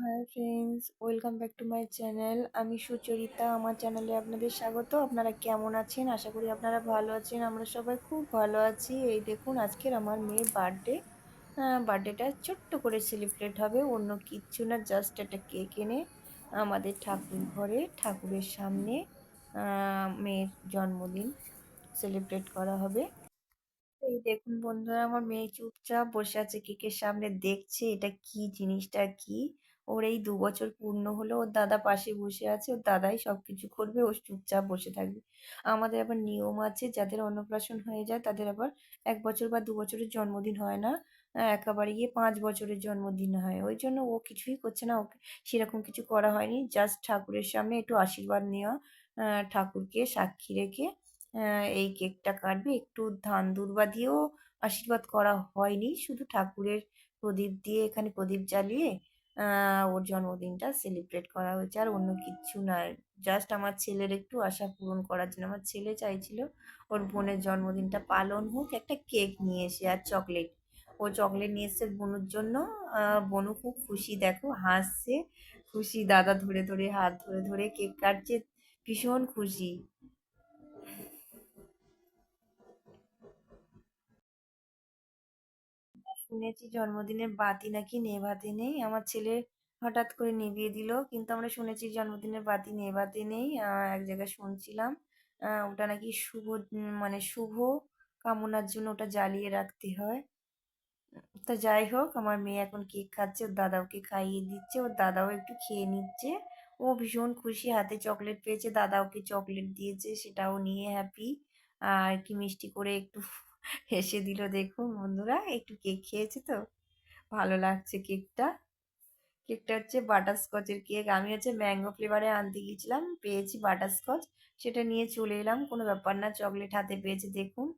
Hi friends welcome back to my channel আমি সুচরিতা, আমার চ্যানেলে আপনাদের স্বাগত। আপনারা কেমন আছেন? আশা করি আপনারা ভালো আছেন। আমরা সবাই খুব ভালো আছি। এই দেখুন, আজকের আমার মেয়ের বার্থডে বার্থডেটা ছোট্ট করে সেলিব্রেট হবে। অন্য কিচ্ছু না জাস্ট একটা কেক এনে আমাদের ঠাকুর ঘরে, ঠাকুরের সামনে মেয়ের জন্মদিন সেলিব্রেট করা হবে। এই দেখুন বন্ধুরা, আমার মেয়ে চুপচাপ বসে আছে কেকের সামনে দেখছে এটা কি জিনিসটা, কি ওর এই দু বছর পূর্ণ হলো, ওর দাদা পাশে বসে আছে, ওর দাদাই সব কিছু করবে, ও চুপচাপ বসে থাকবে। আমাদের আবার নিয়ম আছে, যাদের অন্নপ্রাশন হয়ে যায়, তাদের আবার এক বছর বা দু বছরের জন্মদিন হয় না একেবারে গিয়ে পাঁচ বছরের জন্মদিন হয়। ওই জন্য ও কিছুই করছে না, ওকে সেরকম কিছু করা হয়নি জাস্ট ঠাকুরের সামনে একটু আশীর্বাদ নেওয়া ঠাকুরকে সাক্ষী রেখে এই কেকটা কাটবে। একটু ধান দুর্বা দিয়েও আশীর্বাদ করা হয়নি, শুধু ঠাকুরের প্রদীপ দিয়ে এখানে প্রদীপ জ্বালিয়ে ওর জন্মদিনটা সেলিব্রেট করা হয়েছে। আর অন্য কিচ্ছু নয় জাস্ট আমার ছেলের একটু আশা পূরণ করার জন্য। আমার ছেলে চাইছিল ওর বোনের জন্মদিনটা পালন হোক। একটা কেক নিয়ে এসে আর চকলেট। ও চকলেট নিয়ে এসছে বনুর জন্য। বনু খুব খুশি। দেখো হাসছে। খুশি। দাদা ধরে ধরে, হাত ধরে ধরে কেক কাটছে। ভীষণ খুশি। শুনেছি জন্মদিনের বাতি নাকি নেভাতে নেই। আমার ছেলে হঠাৎ করে নিভিয়ে দিল, কিন্তু আমরা শুনেছি জন্মদিনের বাতি নেভাতে নেই। এক জায়গায় শুনছিলাম ওটা নাকি শুভ মানে শুভ কামনার জন্য ওটা জ্বালিয়ে রাখতে হয়। তা যাই হোক, আমার মেয়ে এখন কেক খাচ্ছে, ওর দাদা ওকে খাইয়ে দিচ্ছে, ওর দাদাও একটু খেয়ে নিচ্ছে। ও ভীষণ খুশি, হাতে চকলেট পেয়েছে দাদা ওকে চকলেট দিয়েছে, সেটাও নিয়ে হ্যাপি আর কি মিষ্টি করে একটু হেসে দিল, দেখুন বন্ধুরা, একটু কেক খেয়েছে তো, ভালো লাগছে কেকটা। কেকটা হচ্ছে বাটারস্কচের কেক। আমি হচ্ছে ম্যাঙ্গো ফ্লেভারে আনতে গিয়েছিলাম, পেয়েছি বাটারস্কচ। সেটা নিয়ে চলে এলাম, কোনো ব্যাপার না, চকলেট হাতে পেয়েছে, দেখুন।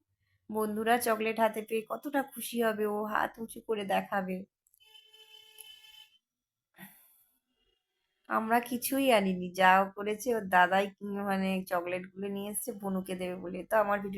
বন্ধুরা, চকলেট হাতে পেয়ে কতটা খুশি হবে, ও হাত উঁচু করে দেখাবে। আমরা কিছুই আনিনি, যা করেছে ওর দাদাই মানে চকলেটগুলো নিয়ে এসছে, বনুকে দেবে বলে। তো আমার ভিডিও